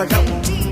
చెప్పడం